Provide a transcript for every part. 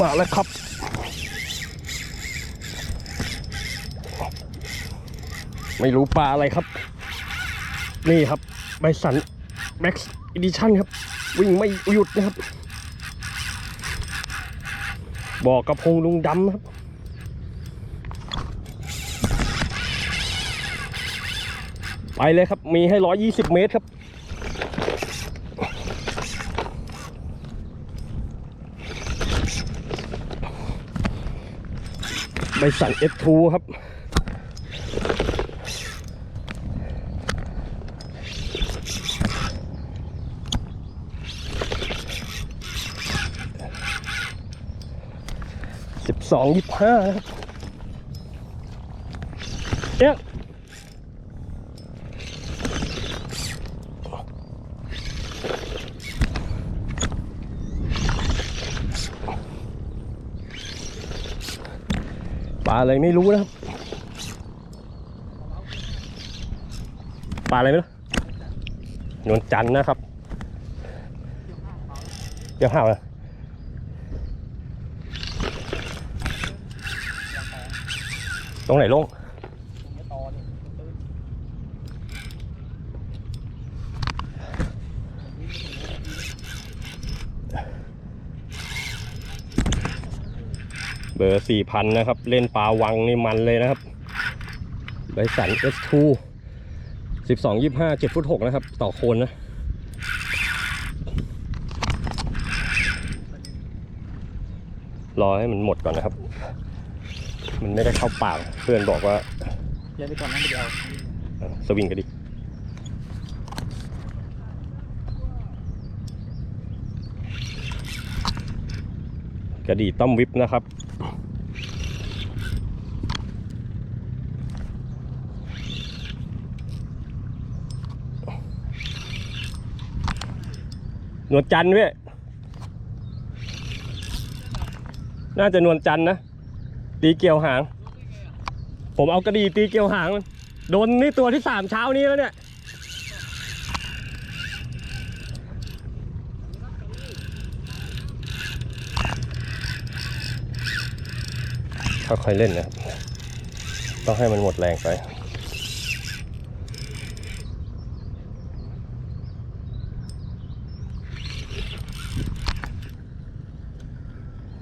มาแล้วครับ ไม่รู้ปลาอะไรครับ นี่ครับใบสันแม็กซ์อีดิชั่นครับ วิ่งไม่หยุดนะครับบอกกระพงลุงดำครับไปเลยครับ มีให้ร้อยยี่สิบเมตรครับ ใบสั่ง F2 ครับ สิบสองยี่ห้าครับเอ๊ะ ลาอะไรไม่รู้นะครับปลาอะไรไม่รู้นวลจันนะครับเดี๋ยวห่าวเลยตรงไหนลง เบอร์สี่พันนะครับ เล่นปลาวังนี่มันเลยนะครับใบสัน S2 สิบสองยี่ห้าเจ็ดฟุตหกนะครับ ต่อโคนนะรอให้มันหมดก่อนนะครับ มันไม่ได้เข้าปากเพื่อนบอกว่าเดี๋ยวไปก่อนนะเดี๋ยวเอาเออสวิงกันดิกระดีต้อมวิบนะครับ นวลจันทร์เว้ยน่าจะนวลจันทร์นะ ตีเกี่ยวหาง ผมเอากระดีตีเกี่ยวหางมันโดนนี่ตัวที่สามเช้านี้แล้วเนี่ย ค่อยๆเล่นนะครับ ต้องให้มันหมดแรงไป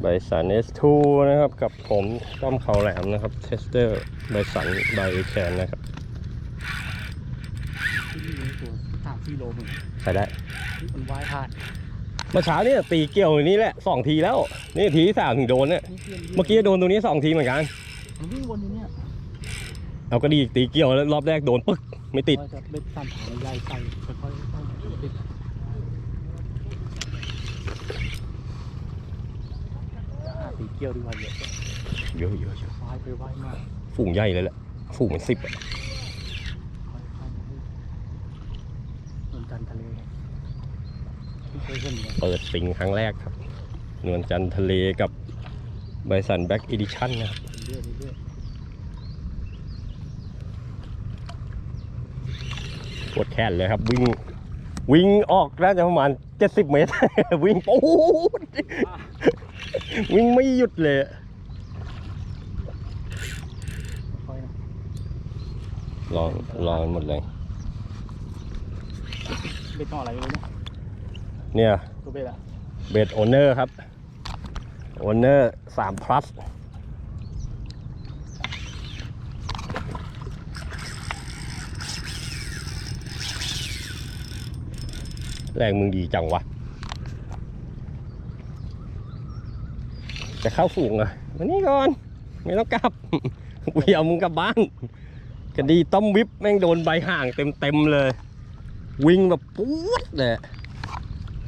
ใบสัน S2 นะครับกับผมต้อมเขาแหลมนะครับเทสเตอร์ใบสันใบแคนนะครับที่นี่มีตัวสามสี่โลมึงใช้ได้ที่มันว่ายผ่านเมื่อเช้าเนี่ยตีเกี่ยวอย่างนี้แหละสองทีแล้ว นี่ทีที่สามถึงโดนเนี่ยนี่พื่นเมื่อกี้โดนตรงนี้สองทีเหมือนกันมันวิ่งวนอยู่เนี่ยเอากระดีตีเกี่ยวแล้วรอบแรกโดนปึ๊กไม่ติดว่าจะเบ็ดสั่นหางใหญ่ใส่ค่อยๆ ต้องติดหาตีเกี่ยวดีกว่าเยอะเยอะเยอะเยอะว่ายไปว่ายมาฝูงใหญ่เลยแหละฝูงเป็นสิบอะค่อยๆนวลจันทร์ทะเลที่เคยเห็นเนี่ยเปิดสิงครั้งแรกครับ นวลจันทร์ทะเลกับใบสันแบ็กอีดิชั่นนะครับเรื่อยๆเรื่อยปวดแขนเลยครับวิ่งวิ่งออกน่าจะประมาณเจ็ดสิบเมตร วิ่งปูด วิ่งไม่หยุดเลยๆค่อยๆนะรอรอมันหมดเลยเบ็ดต่ออะไรไม่รู้เนี่ยเนี่ยตัวเบ็ดอะเบดโอเนอร์ครับโอเนอร์สาม plus แรงมึงดีจังวะ จะเข้าฝูงเหรอะมานี่ก่อน ไม่ต้องกลับกูอยากมึงกลับบ้านคดีต้มวิบแม่งโดนใบห่างเต็มๆเลย วิ่งแบบปุ๊ดเลย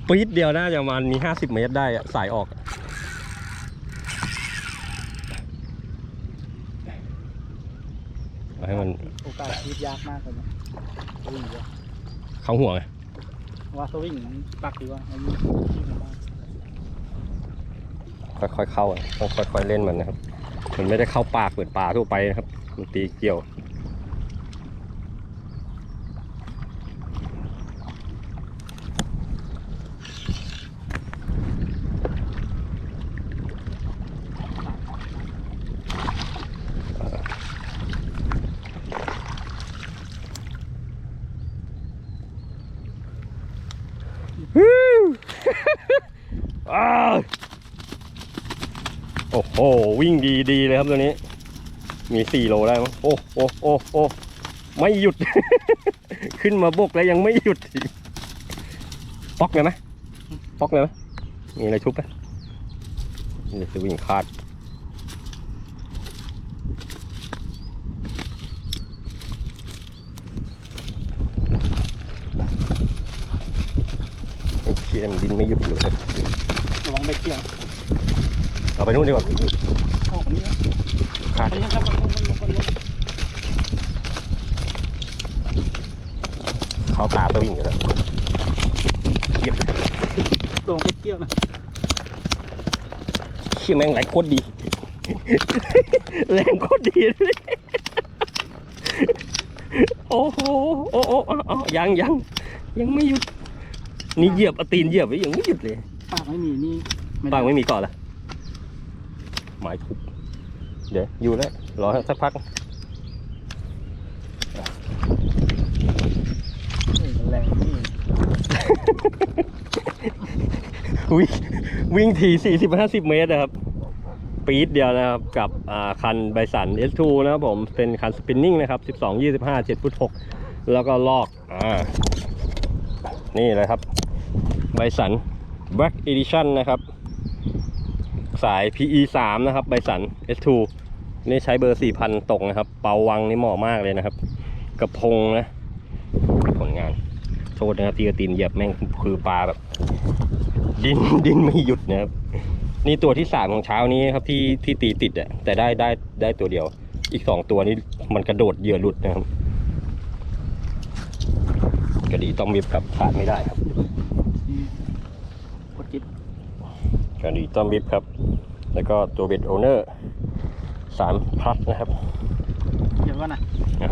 ปี๊ดเดียวน่าจะประมาณมีห้าสิบเมตรได้อะสายออกอะเอาให้มันโอกาสชีวิตยากมากเลยนะวิ่งเยอะเข้าหัวไงว่าสวิงปักดีกว่าอันนี้ที่มันบ้าน ค่อยๆเข้าต้องค่อยๆเล่นมันนะครับ มันไม่ได้เข้าปากเหมือนปลาทั่วไปนะครับ มันตีเกี่ยว โอ้วิ่งดีดีเลยครับตัวนี้ มีสี่โลได้มั้งโอ้โอ้โอ้โอ้ไม่หยุด ขึ้นมาบกแล้วยังไม่หยุดป๊อกเลยไหมป๊อกเลยไหมมีอะไรชุบไหมนี่จะวิ่งคาดไอ้เชี่ยมันดินไม่หยุดเลยระวังไปเกี่ยว เอาไปนู่นดีกว่าออกนี้นะขาดคนนี้ครับคนนี้คนนี้เขาตาตัววิ่งกันแล้วเยียบลงไปเกี่ยวนะเชี่ยแม่งไหลโคตรดี แรงโคตรดีเลยโอ้โหโอ้โอ้อ้าวอ้าวยังยังยังไม่หยุด นี่เหยียบเอาตีนเหยียบไว้ยังไม่หยุดเลย ปากไม่มีนี่ด้ปางไม่มีก่อนละ หมายทุบเดี๋ยวอยู่แล้วรอสักพักเออแรงนี่วิ่งวิ่งทีสี่สิบห้าสิบเมตรนะครับ ปีดเดียวนะครับ กับอ่าคันไบสัน S2 นะครับผม เป็นคันสปินนิ่งนะครับ 12 25 7ฟุต6แล้วก็ลอกอ่านี่เลยครับไบสัน Black Edition นะครับ สาย PE 3นะครับไบสัน S2 นี่ใช้เบอร์ 4,000 ตกนะครับ เปาวังนี่เหมาะมากเลยนะครับ กระพงนะ ผลงาน โทษนะครับตีกระตีนเหยียบแม่งคือปลาแบบ ดินดินไม่หยุดนะครับ นี่ตัวที่สามของเช้านี้ครับที่ที่ตีติดอะแต่ได้ได้ได้ตัวเดียว อีกสองตัวนี้มันกระโดดเหยื่อหลุดนะครับกระดีต้องมีครับขาดไม่ได้ครับนี่กดจิ๊บกระดีต้องบิบครับ แล้วก็ตัวเบ็ดโอเนอร์สามพลัสนะครับเดี๋ยวก่อนนะอะ